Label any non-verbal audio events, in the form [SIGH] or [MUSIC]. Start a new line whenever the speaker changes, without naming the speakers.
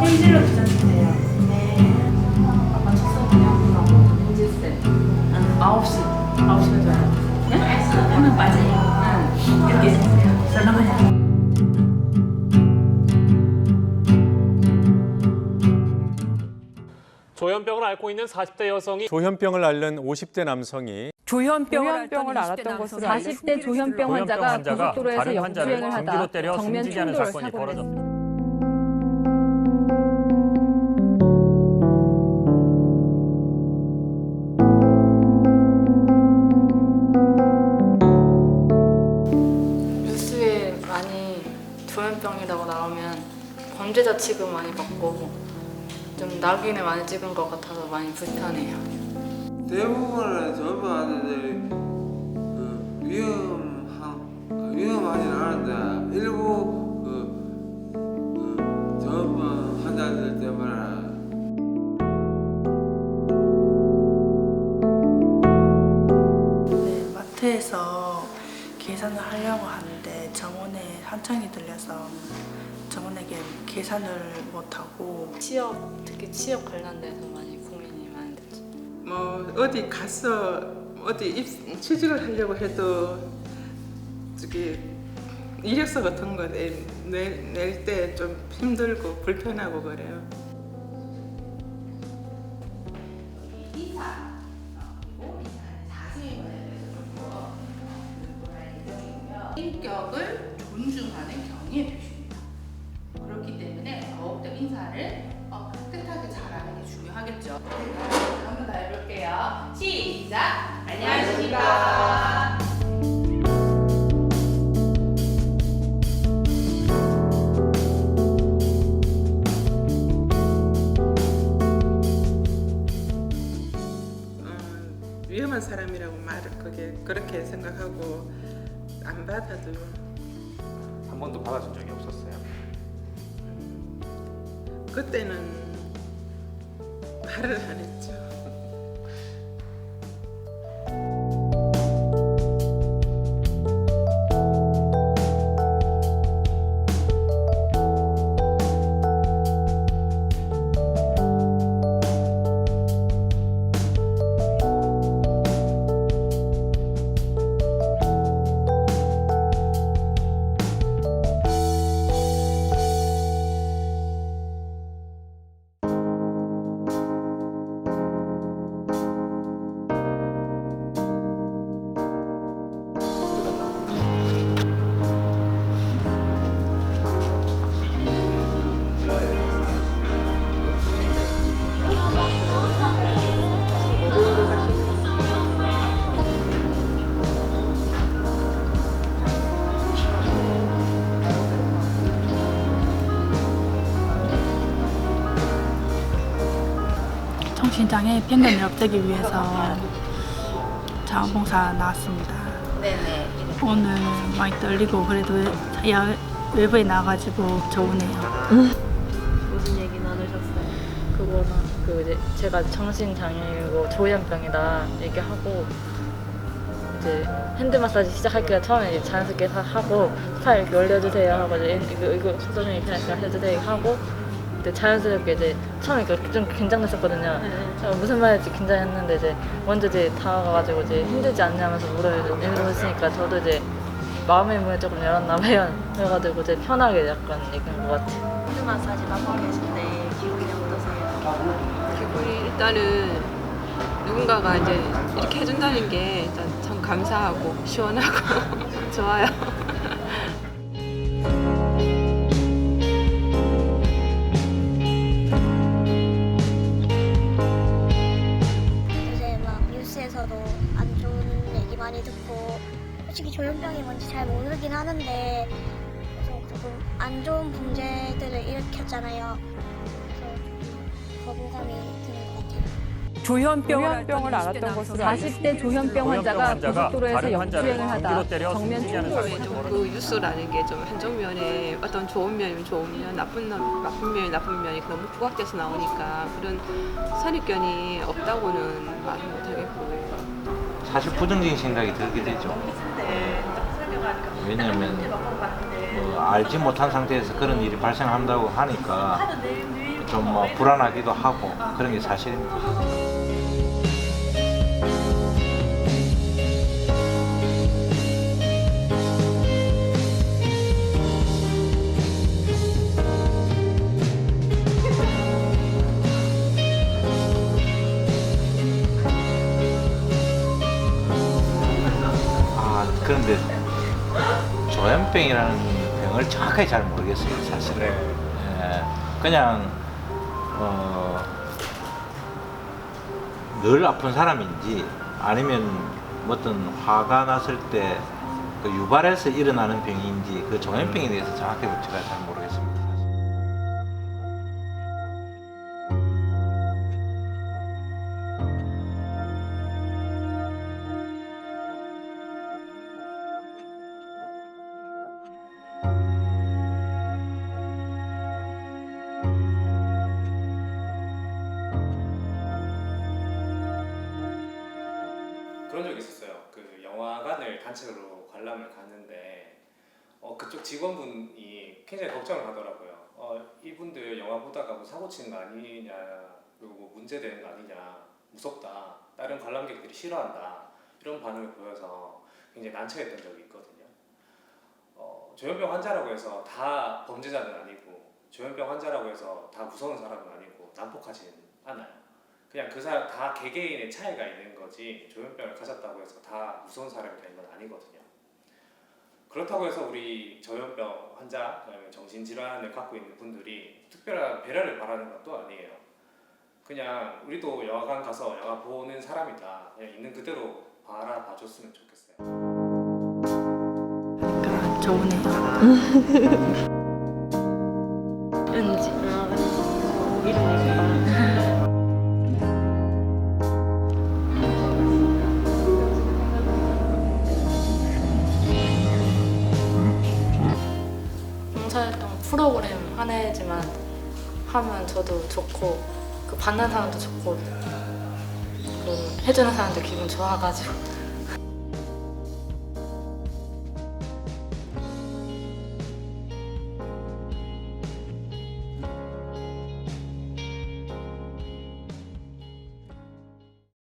펜질로 주셨는데요. 아까 첫수업이랑 펜질쌤. 한 9시, 9시가 좋아요. 네? 이렇게 설명하냐.
조현병을 앓고 있는 40대 여성이
조현병을 앓는 50대 남성이
조현병을
조현병을
앓았던 것으로 알려
40대 조현병 환자가 고속도로에서 역주행을 하다
때려
정면 충돌
사건이
사고를. 냈습니다.
뉴스에 많이 조현병이라고 나오면 범죄자 취급 많이 받고 좀 낙인을 많이 찍은 것 같아서 많이 불편해요.
대부분의 전부 아들들이 그 위험한 위험하진 않은데 일부 그, 그 전부 환자들 때문에
네, 마트에서 계산을 하려고 하는데 정원에 한창이 들려서 정원에게 계산을 못하고
취업 특히 취업 관련돼서 많이.
뭐 어디 가서 어디 입, 취직을 하려고 해도 저기 이력서 같은 거 낼 때 좀 힘들고 불편하고 그래요.
인격을 존중하는 경의의 표시입니다. 그렇기 때문에 더욱더 인사를 어, 깨끗하게 잘하는 게 중요하겠죠. 해볼게요. 시작! 안녕하십니까.
어, 위험한 사람이라고 말을 그게 그렇게 생각하고 안 받아도
한 번도 받아준 적이 없었어요.
그때는 말을 안 했죠.
정신장애 편견을 없애기 위해서 자원봉사 나왔습니다.
네네.
오늘 많이 떨리고 그래도 야, 외부에 나가지고 좋으네요.
무슨 얘기 나누셨어요? 그거나 그 이제 제가 정신 장애이고 조현병이다 얘기하고 이제 핸드 마사지 시작할게요. 처음에 이제 자연스럽게 다 하고 팔 이렇게 올려주세요 하고 이제 이거 이거 소정이 그냥 해주세요 하고 이제 자연스럽게 이제 처음에 이렇게 좀 긴장됐었거든요. 제가 무슨 말할지 긴장했는데 이제 먼저 이제 다가가가지고 이제 힘들지 않냐면서 물어주시니까 저도 이제 마음의 문을 조금 열었나 봐요. 그래가지고 이제 편하게 약간 얘기한 것 같아요.
핸드 마사지 받고 계신데 기분이 어떠세요?
기분이 일단은 누군가가 이제 이렇게 해준다는 게 일단 참 감사하고 시원하고 [LAUGHS] 좋아요.
솔직히 조현병이 뭔지 잘 모르긴 하는데 그래서 조금 안 좋은 문제들을 일으켰잖아요. 그래서 거부감이 드는 것 같아요.
조현병을 앓았던 것으로 알려
40대 조현병 환자가 고속도로에서 역주행을 하다 정면
숨지게 하는
충돌
사건이
사고를
그 뉴스라는 게 좀 한정면에 어떤 좋은 면이면 좋은 면, 나쁜 면, 나쁜 면이 나쁜 면이 너무 부각돼서 나오니까 그런 선입견이 없다고는 말을 못하겠고
사실 부정적인 생각이 들게 되죠. 왜냐하면 뭐 알지 못한 상태에서 그런 일이 발생한다고 하니까 좀 뭐 불안하기도 하고 그런 게 사실입니다. 조현병이라는 병을 정확하게 잘 모르겠어요 사실은. 예, 그냥 어, 늘 아픈 사람인지 아니면 어떤 화가 났을 때 그 유발해서 일어나는 병인지 그 조현병에 대해서 정확히 제가 잘 모르겠습니다.
단체로 관람을 갔는데 어, 그쪽 직원분이 굉장히 걱정을 하더라고요. 어, 이분들 영화 보다가 뭐 사고 치는 거 아니냐, 그리고 뭐 문제 되는 거 아니냐, 무섭다. 다른 관람객들이 싫어한다. 이런 반응을 보여서 굉장히 난처했던 적이 있거든요. 어, 조현병 환자라고 해서 다 범죄자는 아니고 조현병 환자라고 해서 다 무서운 사람은 아니고 난폭하진 않아요. 그냥 그 사람 다 개개인의 차이가 있는 거지 조현병을 가졌다고 해서 다 무서운 사람이 되는 건 아니거든요. 그렇다고 해서 우리 조현병 환자, 그다음에 정신질환을 갖고 있는 분들이 특별한 배려를 바라는 것도 아니에요. 그냥 우리도 영화관 가서 영화 보는 사람이다. 그냥 있는 그대로 바라봐줬으면 좋겠어요.
좋으네요. [LAUGHS] 은지. 봉사활동 하나이지만 하면 저도 좋고 그 받는 사람도 좋고 그 해주는 사람도 기분 좋아가지고